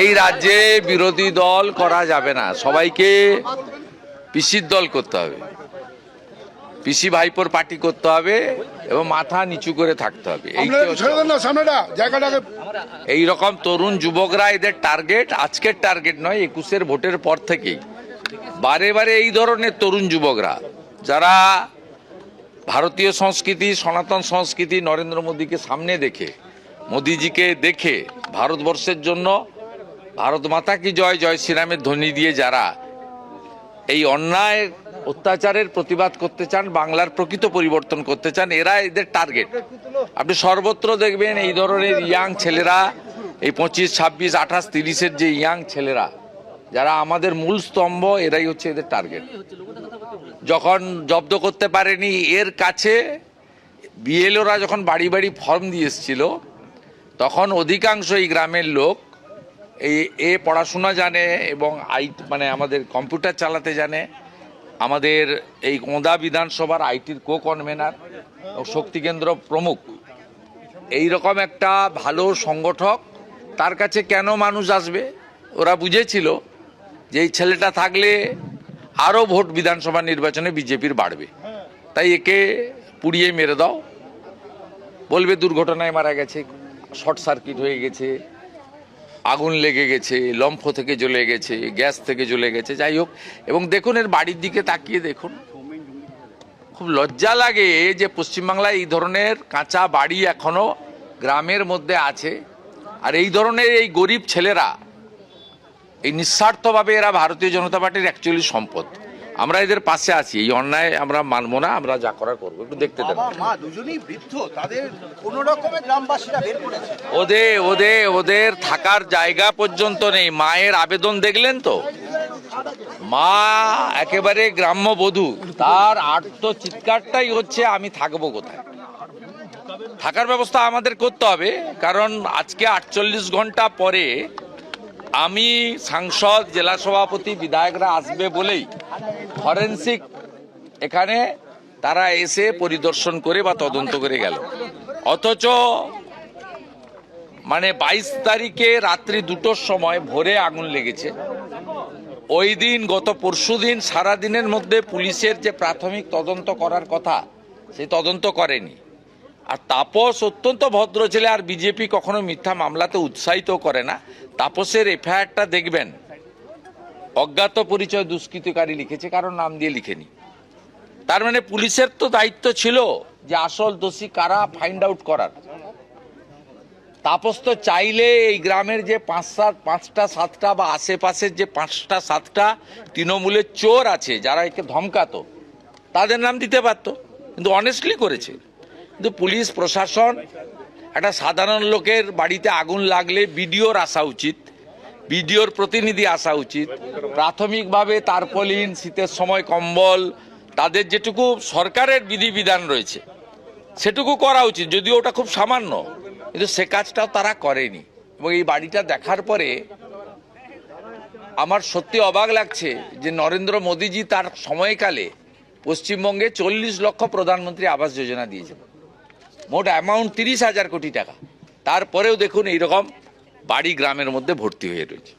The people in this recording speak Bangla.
এই রাজ্যে বিরোধী দল করা যাবে না। সবাইকে পিসির দল করতে হবে। পিসি ভাইপোর পার্টি করতে হবে এবং মাথা নিচু করে থাকতে হবে। এই রকম তরুণ যুবকরা এদের টার্গেট আজকের টার্গেট নয় একুশের ভোটের পর থেকেই। বারে বারে এই ধরনের তরুণ যুবকরা যারা ভারতীয় সংস্কৃতি সনাতন সংস্কৃতি নরেন্দ্র মোদীকে সামনে দেখে মোদিজিকে দেখে ভারতবর্ষের জন্য ভারত মাতা কি জয়? জয় শ্রীরামের ধ্বনি দিয়ে যারা এই অন্যায় অত্যাচারের প্রতিবাদ করতে চান, বাংলার প্রকৃত পরিবর্তন করতে চান, এরা এদের টার্গেট আপনি সর্বত্র দেখবেন এই ধরনের ইয়াং ছেলেরা, এই পঁচিশ, ছাব্বিশ, আঠাশ, তিরিশের যে ইয়াং ছেলেরা, যারা আমাদের মূল স্তম্ভ, এরাই হচ্ছে এদের টার্গেট যখন জব্দ করতে পারেনি, এর কাছে বিএলওরা যখন বাড়ি বাড়ি ফর্ম দিয়ে এসেছিল, তখন অধিকাংশ এই গ্রামের লোক এই এ পড়াশোনা জানে এবং আই মানে আমাদের কম্পিউটার চালাতে জানে। আমাদের এই কোঁদা বিধানসভার আইটির কো কনভেনার ও শক্তি কেন্দ্র প্রমুখ। এই রকম একটা ভালো সংগঠক, তার কাছে কেন মানুষ আসবে? ওরা বুঝেছিল যে এই ছেলেটা থাকলে আরও ভোট বিধানসভা নির্বাচনে বিজেপির বাড়বে। তাই একে পুড়িয়ে মেরে দাও। বলবে দুর্ঘটনায় মারা গেছে, শর্ট সার্কিট হয়ে গেছে আগুন লেগে গেছে, লম্ফ থেকে জ্বলে গেছে, গ্যাস থেকে জ্বলে গেছে, যাই হোক। এবং দেখুন, এর বাড়ির দিকে তাকিয়ে দেখুন। খুব লজ্জা লাগে যে পশ্চিমবাংলায় এই ধরনের কাঁচা বাড়ি এখনও গ্রামের মধ্যে আছে। আর এই ধরনের এই গরিব ছেলেরা, এই নিঃস্বার্থভাবে এরা ভারতীয় জনতা পার্টির অ্যাকচুয়ালি সম্পদ। আমরা এদের পাশে আছি এই অন্যায় আমরা মানবো না আমরা যা করার করব একটু দেখতে দেবো মা দুজনেই বৃদ্ধ তাদের কোন রকমের গ্রামবাসীরা বের করেছে। ওদের ওদের ওদের থাকার জায়গা পর্যন্ত নেই মায়ের আবেদন দেখলেন তো? মা একেবারে গ্রাম্য বধূ তার আর্ত চিৎকারটাই হচ্ছে আমি থাকব কোথায়? থাকার ব্যবস্থা আমাদের করতে হবে কারণ আজকে আটচল্লিশ ঘণ্টা পরে আমি সাংসদ, জেলা সভাপতি, বিধায়করা আসবে বলেই ফরেন্সিক এখানে তারা এসে পরিদর্শন করে বা তদন্ত করে গেল। অথচ মানে বাইশ তারিখে রাত্রি দুটোর সময় ভোরে আগুন লেগেছে। ওই দিন, গত পরশু দিন, সারাদিনের মধ্যে পুলিশের যে প্রাথমিক তদন্ত করার কথা সেই তদন্ত করেনি। আর তাপস অত্যন্ত ভদ্র ছেলে, আর বিজেপি কখনো মিথ্যা মামলাতে উৎসাহিত করে না। তাপসের এফআইআরটা দেখবেন। অজ্ঞাত পরিচয় দুষ্কৃতকারী লিখেছে কারণ নাম দিয়ে লিখেনি। তার মানে পুলিশের তো দায়িত্ব ছিল যে আসল দোষী কারা ফাইন্ড আউট করার। তাপস তো চাইলে এই গ্রামের যে পাঁচ সাত পাঁচটা, সাতটা বা আশেপাশের যে পাঁচটা, সাতটা তৃণমূলের চোর আছে, যারা একে ধমকাতো, তাদের নাম দিতে পারতো, কিন্তু অনেস্টলি করেছে। কিন্তু পুলিশ, প্রশাসন, একটা সাধারণ লোকের বাড়িতে আগুন লাগলে বিডিওর আসা উচিত, বিডিওর প্রতিনিধি আসা উচিত। প্রাথমিকভাবে তারপলিন, শীতের সময় কম্বল, তাদের যেটুকু সরকারের বিধিবিধান রয়েছে, সেটুকু করা উচিত, যদিও ওটা খুব সামান্য, কিন্তু সে কাজটাও তারা করেনি। এবং এই বাড়িটা দেখার পরে আমার সত্যি অবাক লাগছে যে নরেন্দ্র মোদীজি তার সময়কালে পশ্চিমবঙ্গে চল্লিশ লক্ষ প্রধানমন্ত্রী আবাস যোজনা দিয়েছেন। মোট অ্যামাউন্ট তিরিশ হাজার কোটি টাকা। তারপরেও দেখুন এইরকম বাড়ি গ্রামের মধ্যে ভর্তি হয়ে রয়েছে।